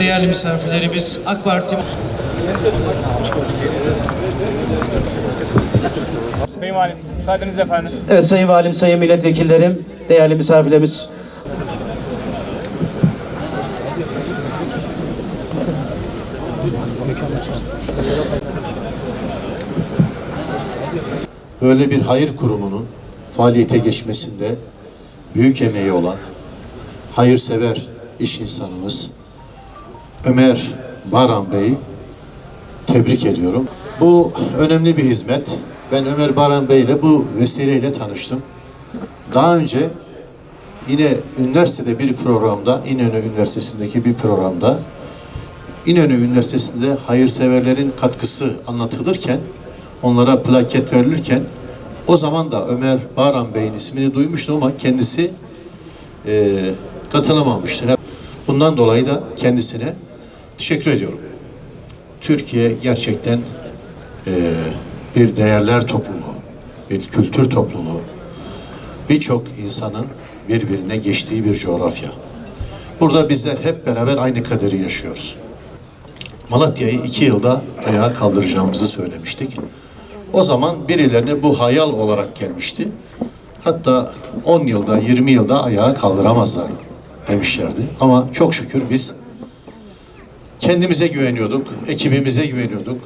değerli misafirlerimiz, AK Parti Sayın Valim, müsaadenizle efendim. Evet Sayın Valim, Sayın Milletvekillerim, değerli misafirlerimiz. böyle bir hayır kurumunun faaliyete geçmesinde büyük emeği olan hayırsever iş insanımız Ömer Baran Bey'i tebrik ediyorum. Bu önemli bir hizmet. Ben Ömer Baran Bey ile bu vesileyle tanıştım. Daha önce yine üniversitede bir programda, İnönü Üniversitesi'ndeki bir programda İnönü Üniversitesi'nde hayırseverlerin katkısı anlatılırken, onlara plaket verilirken o zaman da Ömer Baran Bey'in ismini duymuştum ama kendisi eee katılamamıştı. Bundan dolayı da kendisine teşekkür ediyorum. Türkiye gerçekten eee, bir değerler topluluğu, bir kültür topluluğu, birçok insanın birbirine geçtiği bir coğrafya. Burada bizler hep beraber aynı kaderi yaşıyoruz. Malatya'yı iki yılda ayağa kaldıracağımızı söylemiştik. O zaman birilerine bu hayal olarak gelmişti. Hatta 10 yılda, 20 yılda ayağa kaldıramazlar demişlerdi. Ama çok şükür biz kendimize güveniyorduk, ekibimize güveniyorduk.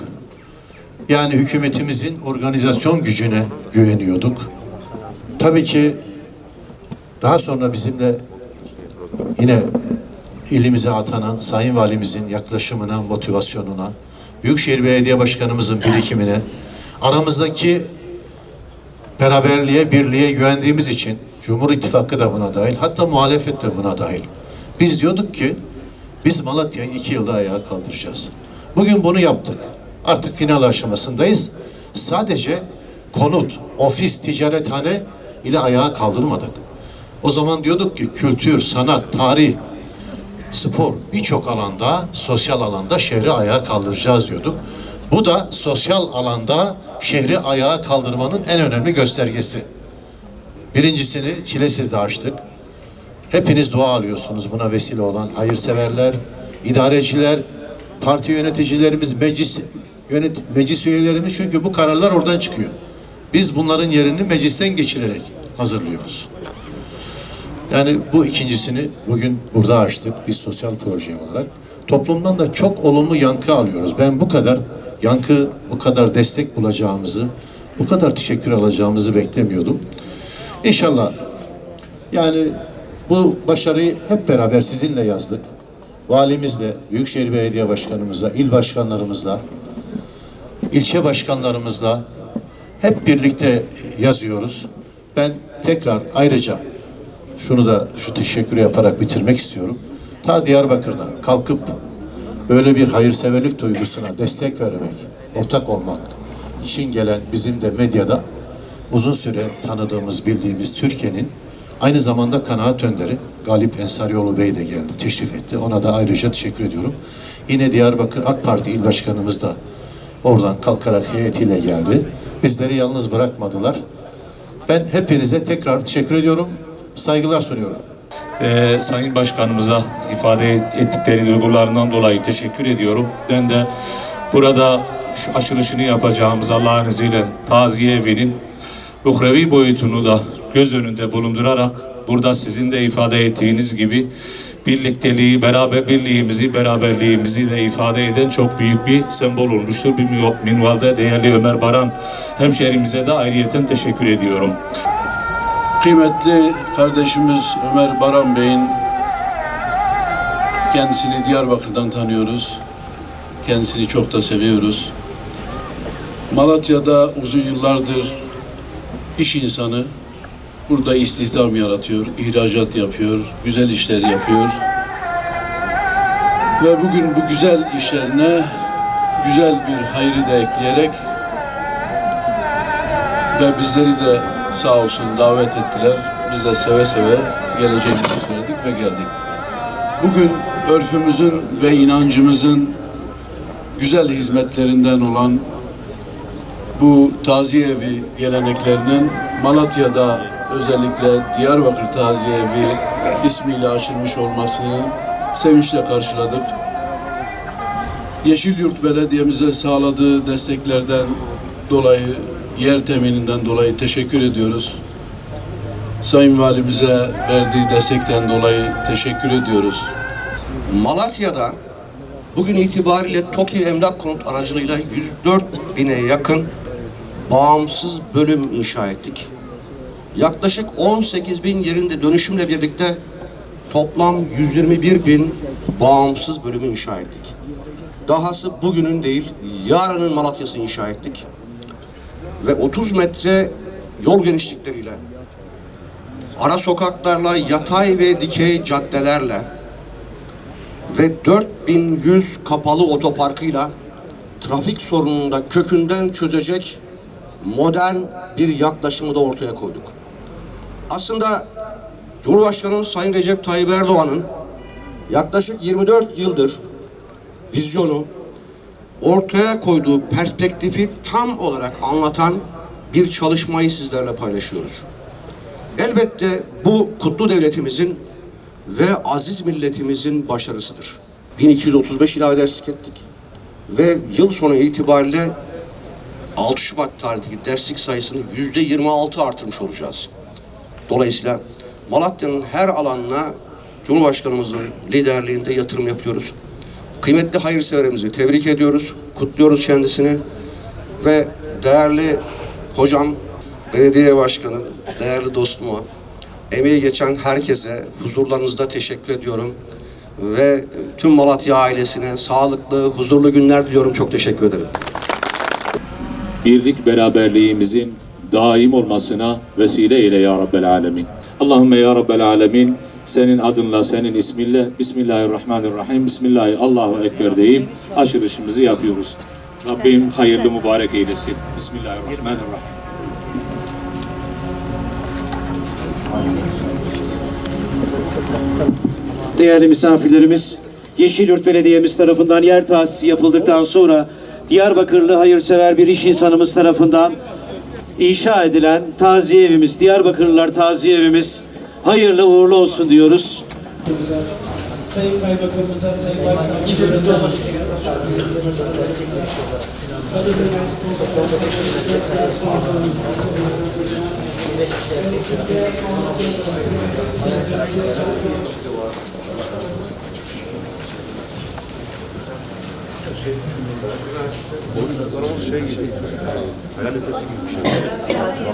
Yani hükümetimizin organizasyon gücüne güveniyorduk. Tabii ki daha sonra bizimle yine ilimize atanan Sayın Valimizin yaklaşımına, motivasyonuna, Büyükşehir Belediye Başkanımızın birikimine, aramızdaki beraberliğe, birliğe güvendiğimiz için Cumhur İttifakı da buna dahil, hatta muhalefet de buna dahil. Biz diyorduk ki biz Malatya'yı iki yılda ayağa kaldıracağız. Bugün bunu yaptık. Artık final aşamasındayız. Sadece konut, ofis, ticarethane ile ayağa kaldırmadık. O zaman diyorduk ki kültür, sanat, tarih, spor birçok alanda, sosyal alanda şehri ayağa kaldıracağız diyorduk. Bu da sosyal alanda şehri ayağa kaldırmanın en önemli göstergesi. Birincisini çilesiz de açtık. Hepiniz dua alıyorsunuz buna vesile olan hayırseverler, idareciler, parti yöneticilerimiz, meclis yönet meclis üyelerimiz çünkü bu kararlar oradan çıkıyor. Biz bunların yerini meclisten geçirerek hazırlıyoruz. Yani bu ikincisini bugün burada açtık bir sosyal proje olarak. Toplumdan da çok olumlu yankı alıyoruz. Ben bu kadar yankı, bu kadar destek bulacağımızı, bu kadar teşekkür alacağımızı beklemiyordum. İnşallah yani bu başarıyı hep beraber sizinle yazdık. Valimizle, Büyükşehir Belediye Başkanımızla, il başkanlarımızla, ilçe başkanlarımızla hep birlikte yazıyoruz. Ben tekrar ayrıca şunu da şu teşekkür yaparak bitirmek istiyorum. Ta Diyarbakır'dan kalkıp böyle bir hayırseverlik duygusuna destek vermek, ortak olmak için gelen bizim de medyada uzun süre tanıdığımız, bildiğimiz Türkiye'nin aynı zamanda kanaat önderi Galip Ensarioğlu Bey de geldi, teşrif etti. Ona da ayrıca teşekkür ediyorum. Yine Diyarbakır AK Parti İl Başkanımız da oradan kalkarak heyetiyle geldi. Bizleri yalnız bırakmadılar. Ben hepinize tekrar teşekkür ediyorum. Saygılar sunuyorum. Ee, Sayın Başkanımıza ifade ettikleri duygularından dolayı teşekkür ediyorum. Ben de burada şu açılışını yapacağımız Allah'ın izniyle taziye evinin uhrevi boyutunu da göz önünde bulundurarak burada sizin de ifade ettiğiniz gibi birlikteliği, beraber birliğimizi, beraberliğimizi de ifade eden çok büyük bir sembol olmuştur. Bir minvalde değerli Ömer Baran hemşerimize de ayrıyeten teşekkür ediyorum. Kıymetli kardeşimiz Ömer Baran Bey'in kendisini Diyarbakır'dan tanıyoruz. Kendisini çok da seviyoruz. Malatya'da uzun yıllardır iş insanı burada istihdam yaratıyor, ihracat yapıyor, güzel işler yapıyor. Ve bugün bu güzel işlerine güzel bir hayrı da ekleyerek ve bizleri de sağ olsun davet ettiler. Biz de seve seve geleceğimizi söyledik ve geldik. Bugün örfümüzün ve inancımızın güzel hizmetlerinden olan bu taziye evi geleneklerinin Malatya'da özellikle Diyarbakır Taziye Evi ismiyle açılmış olmasını sevinçle karşıladık. Yeşilyurt Belediye'mize sağladığı desteklerden dolayı, yer temininden dolayı teşekkür ediyoruz. Sayın Valimize verdiği destekten dolayı teşekkür ediyoruz. Malatya'da bugün itibariyle TOKİ emlak konut aracılığıyla 104 bine yakın bağımsız bölüm inşa ettik. Yaklaşık 18 bin yerinde dönüşümle birlikte toplam 121 bin bağımsız bölümü inşa ettik. Dahası bugünün değil, yarının Malatya'sı inşa ettik. Ve 30 metre yol genişlikleriyle, ara sokaklarla, yatay ve dikey caddelerle, ve 4100 kapalı otoparkıyla trafik sorununu da kökünden çözecek modern bir yaklaşımı da ortaya koyduk. Aslında Cumhurbaşkanı Sayın Recep Tayyip Erdoğan'ın yaklaşık 24 yıldır vizyonu ortaya koyduğu perspektifi tam olarak anlatan bir çalışmayı sizlerle paylaşıyoruz. Elbette bu kutlu devletimizin ve aziz milletimizin başarısıdır. 1235 ilave derslik ettik. Ve yıl sonu itibariyle 6 Şubat tarihindeki derslik sayısını yüzde 26 artırmış olacağız. Dolayısıyla Malatya'nın her alanına Cumhurbaşkanımızın liderliğinde yatırım yapıyoruz. Kıymetli hayırseverimizi tebrik ediyoruz, kutluyoruz kendisini ve değerli hocam, belediye başkanı, değerli dostuma, emeği geçen herkese huzurlarınızda teşekkür ediyorum. Ve tüm Malatya ailesine sağlıklı, huzurlu günler diliyorum. Çok teşekkür ederim. birlik beraberliğimizin daim olmasına vesile eyle ya Rabbel Alemin. Allahümme ya Rabbel Alemin senin adınla, senin isminle Bismillahirrahmanirrahim. Bismillahi Allahu Ekber deyip açılışımızı yapıyoruz. Rabbim hayırlı mübarek eylesin. Bismillahirrahmanirrahim. Değerli misafirlerimiz, Yeşilyurt Belediye'miz tarafından yer tahsisi yapıldıktan sonra Diyarbakırlı hayırsever bir iş insanımız tarafından inşa edilen taziye evimiz, Diyarbakırlılar taziye evimiz hayırlı uğurlu olsun diyoruz. Sayın Kaymakamımıza, Sayın Başsavcılarımıza, şey düşündüm ben. Boşluklarımız şey gibi, hayal etmesi gibi bir şey.